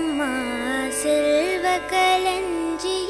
அம்மா செல்வ கலஞ்சிய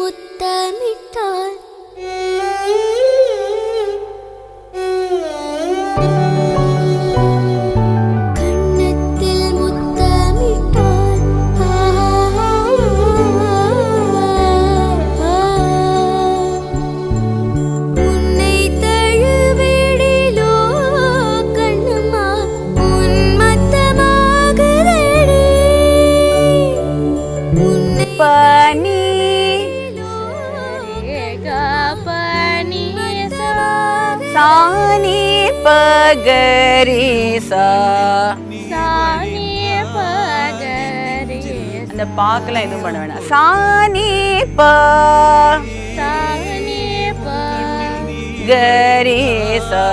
முத்தமிட்டார் பகரிசா. அந்த பாக்கெல்லாம் எதுவும் பண்ண வேணாம். சாணி பா. கரிசா.